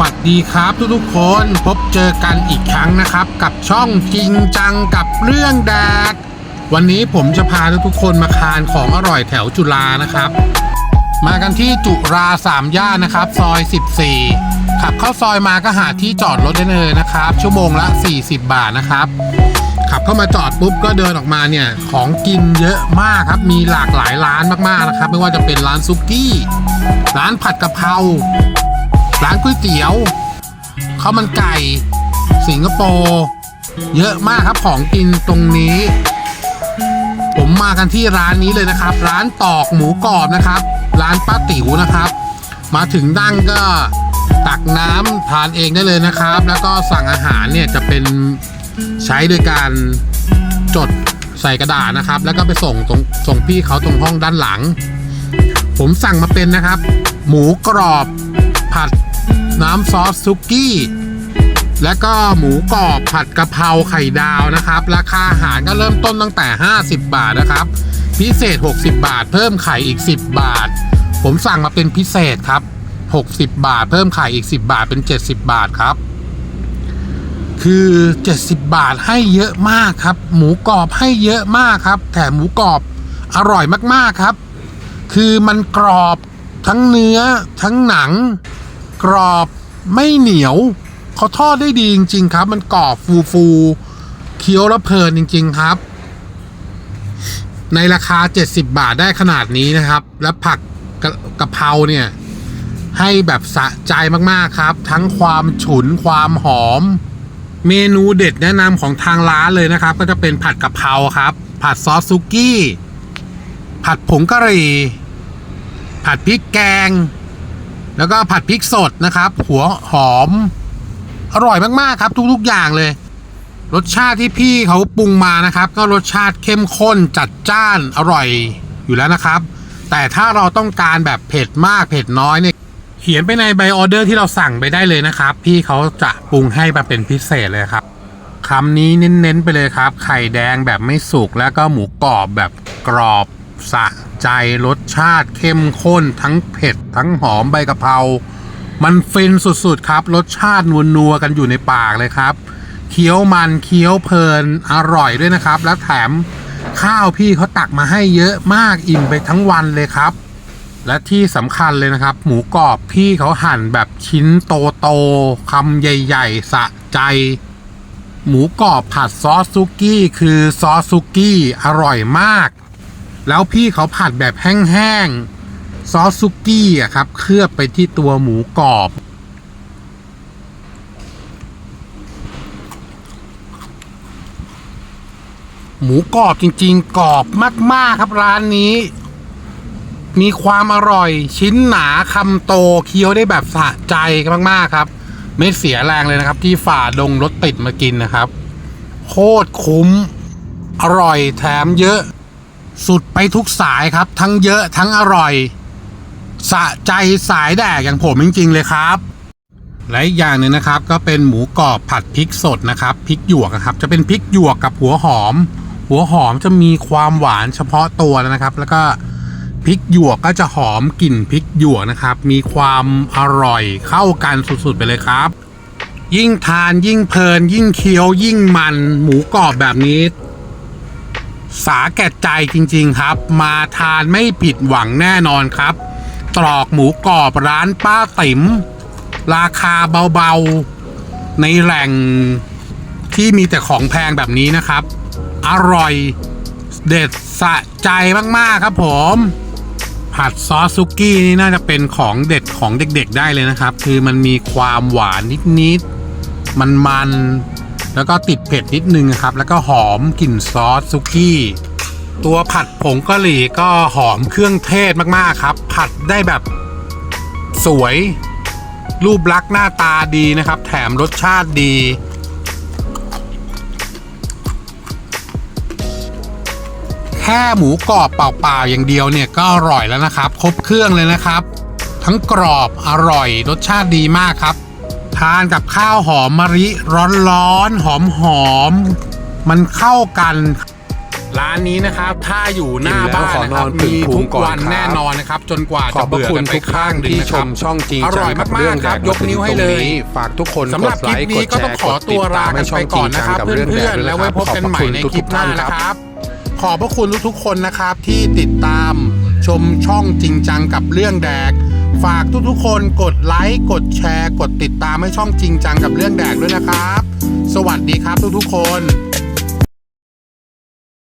วัสดีครับทุกๆคนพบเจอกันอีกครั้งนะครับ กับช่องจริงจังกับเรื่องแดด วันนี้ผมจะพาทุกๆคนมาคานของอร่อยแถวจุฬานะครับ มากันที่จุราสามย่านนะครับ ซอย 14 ขับเข้าซอยมาก็หาที่จอดรถได้เลยนะครับ ชั่วโมงละ 40 บาทนะครับ ขับเข้ามาจอดปุ๊บก็เดินออกมาเนี่ยของกินเยอะมากครับมีหลากหลายร้านมากๆนะครับ ไม่ว่าจะเป็นร้านซุกี้ร้านผัดกะเพรา ร้านก๋วยเตี๋ยวข้าวมันไก่ สิงคโปร์เยอะมากครับของกินตรงนี้ ผมมากันที่ร้านนี้เลยนะครับ ร้านตอกหมูกรอบนะครับ ร้านป้าติ๋วนะครับ มาถึงดั้งก็ตักน้ำทานเองได้เลยนะครับ แล้วก็สั่งอาหารเนี่ยจะเป็นใช้โดยการจดใส่กระดาษนะครับ แล้วก็ไปส่งตรงส่งพี่เขาตรงห้องด้านหลัง ผมสั่งมาเป็นนะครับ หมูกรอบผัด น้ำซอสซุกี้ แล้วก็หมูกรอบผัดกะเพราไข่ดาวนะครับ ราคาอาหารก็เริ่มต้นตั้งแต่ 50 บาทนะครับ พิเศษ 60 บาท เพิ่มไข่อีก 10 บาท ผมสั่งมาเป็นพิเศษครับ 60 บาท เพิ่มไข่อีก 10 บาทเป็น 70 บาทครับคือ 70 บาทให้เยอะมากครับ หมูกรอบให้เยอะมากครับ แถมหมูกรอบอร่อยมากๆครับ คือมันกรอบทั้งเนื้อทั้งหนัง กรอบไม่เหนียวเขาทอดได้ดีจริง ๆ ครับ มันกรอบฟูฟูๆเคี้ยวแล้วเพลินจริง ๆ ครับ ในราคา 70 บาทได้ขนาดนี้นะครับ แล้วผักกะกะเพราเนี่ย ให้แบบสะใจมากๆครับ ทั้งความฉุนความหอม เมนูเด็ดแนะนำของทางร้านเลยนะครับ ก็จะเป็นผัดกะเพราครับ ผัดซอสซุกี้ ผัดผงกะหรี่ ผัดพริกแกง แล้วก็ผัดพริกสดนะครับ หัวหอม อร่อยมากๆครับ ทุกๆอย่างเลย รสชาติที่พี่เขาปรุงมานะครับ ก็รสชาติเข้มข้นจัดจ้านอร่อยอยู่แล้วนะครับ แต่ถ้าเราต้องการแบบเผ็ดมากเผ็ดน้อยเนี่ยเขียนไปในใบออเดอร์ที่เราสั่งไปได้เลยนะครับ พี่เขาจะปรุงให้มาเป็นพิเศษเลยครับคำนี้เน้นๆไปเลยครับ ไข่แดงแบบไม่สุกแล้วก็หมูกรอบแบบกรอบ สะใจรสชาติเข้มข้นทั้งเผ็ด ทั้งหอมใบกะเพรามันฟินสุดๆครับ รสชาตินัวๆกันอยู่ในปากเลยครับเคี้ยวมันเคี้ยวเพลินอร่อยด้วยนะครับ แล้วแถมข้าวพี่เขาตักมาให้เยอะมากอิ่มไปทั้งวันเลยครับ และที่สำคัญเลยนะครับ หมูกรอบพี่เขาหั่นแบบชิ้นโตๆคำใหญ่ๆ สะใจ หมูกรอบผัดซอสซุกี้คือซอสซุกี้อร่อยมาก แล้วพี่เขาผัดแบบแห้งๆ ซอสซุกี้อะครับ เคลือบไปที่ตัวหมูกรอบ หมูกรอบจริงๆ กรอบมากๆครับร้านนี้ มีความอร่อยชิ้นหนาคำโตเคี้ยวได้แบบสะใจมากๆครับ ไม่เสียแรงเลยนะครับ ที่ฝ่าดงรถติดมากินนะครับ โคตรคุ้ม อร่อยแถมเยอะ สุดไปทุกสายครับ ทั้งเยอะทั้งอร่อย สะใจสายแดกอย่างผมจริง ๆ เลยครับและอีกอย่างหนึ่งนะครับ ก็เป็นหมูกรอบผัดพริกสดนะครับพริกหยวกนะครับ จะเป็นพริกหยวกกับหัวหอม หัวหอมจะมีความหวานเฉพาะตัวนะครับ แล้วก็พริกหยวกก็จะหอมกลิ่นพริกหยวกนะครับ มีความอร่อยเข้ากันสุดๆไปเลยครับ ยิ่งทานยิ่งเพลิน ยิ่งเคี้ยวยิ่งมัน หมูกรอบแบบนี้ สาแก่ใจจริงๆครับ มาทานไม่ผิดหวังแน่นอนครับ ตรอกหมูกรอบร้านป้าติ๋มราคาเบาๆ ในแหล่งที่มีแต่ของแพงแบบนี้นะครับ อร่อยเด็ดสะใจมากๆครับผม ผัดซอสซุกี้นี่น่าจะเป็นของเด็ดของเด็กๆได้เลยนะครับ คือมันมีความหวานนิดๆมันๆ แล้วก็ติดเผ็ดนิดนึงครับ แล้วก็หอมกลิ่นซอสซุกี้ ตัวผัดผงกะหรี่ก็หอมเครื่องเทศมาก ๆ ครับ ผัดได้แบบสวย รูปลักษณ์หน้าตาดีนะครับ แถมรสชาติดี แค่หมูกรอบเปล่า ๆ อย่างเดียวเนี่ยก็อร่อยแล้วนะครับ ครบเครื่องเลยนะครับ ทั้งกรอบอร่อยรสชาติดีมากครับ ทานกับข้าวหอมมะริร้อนๆหอมๆมันเข้ากันร้านนี้นะครับ ถ้าอยู่หน้าบ้านขอนะนครัอบนมีพึงภูทุมิกก่อนวันครับแน่นอนนะครับ จนกว่าขจะอบพระเบื่อคุกัณนไปทุกข้าท่างนหนึ่งที่นะชครับมช่องจริงอร่อยจังมากๆเรื่องแดครับกยกนิ้วให้เลย ฝากทุกคนสำหรับกดไลค์คลิปนี้ก็ต้องขอตัวลากันไปก่อนนะครับกดเพื่ติดตามให้ช่งจริงจังกับรื่อนๆ แล้วไว้พบกันใหม่ในคลิปหน้าทุกๆท่นะครับ ขอบพระคุณทุกๆคนนะครับที่ติดตามชมช่องจริงจังกับเรื่องแดก ฝากทุกๆคนกดไลค์กดแชร์ กดติดตามให้ช่องจริงจังกับเรื่องแดกด้วยนะครับ สวัสดีครับทุกๆคน